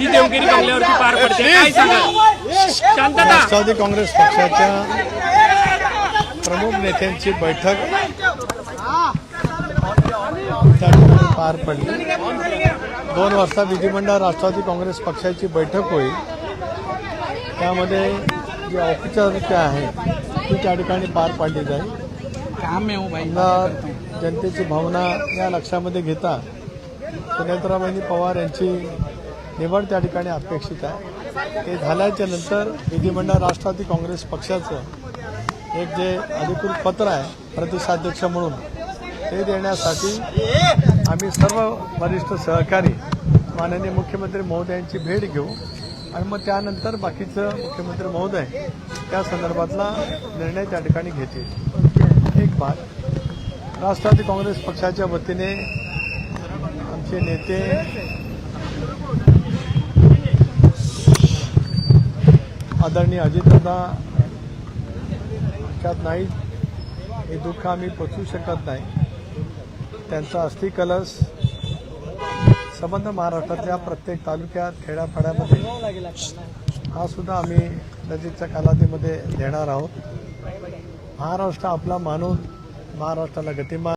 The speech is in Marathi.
ही देवगिरी बंगल्यावरती पार पडते. काय सांगाल? शांतता. राष्ट्रवादी काँग्रेस पक्षाच्या प्रमुख नेत्यांची बैठक त्या ठिकाणी पार पडली. दोन वाजता विधिमंडळ राष्ट्रवादी काँग्रेस पक्षाची बैठक होईल. त्यामध्ये जी औपचारिकता आहे ती त्या ठिकाणी पार पाडली जाईल. हो आमदार जनतेची भावना या लक्षामध्ये घेता सुनेत्राबाई पवार यांची निवड त्या ठिकाणी अपेक्षित आहे. ते झाल्याच्यानंतर विधिमंडळ राष्ट्रवादी काँग्रेस पक्षाचं एक जे अधिकृत पत्र आहे प्रदेशाध्यक्ष म्हणून ते देण्यासाठी आम्ही सर्व वरिष्ठ सहकारी माननीय मुख्यमंत्री महोदयांची भेट घेऊ आणि मग त्यानंतर बाकीचं मुख्यमंत्री महोदय त्या संदर्भातला निर्णय त्या ठिकाणी घेतील. एक बात राष्ट्रवादी काँग्रेस पक्षाच्या वतीने आमचे नेते आदरणीय अजितदादा लक्षात नाही. हे दुःख आम्ही पचवू शकत नाही. त्यांचा अस्थिकलश संबंध महाराष्ट्रातल्या प्रत्येक तालुक्यात खेड्यापाड्यामध्ये हा सुद्धा आम्ही नजीकच्या कालावधीमध्ये देणार आहोत. महाराष्ट्र आपला मानून महाराष्ट्राला गतिमान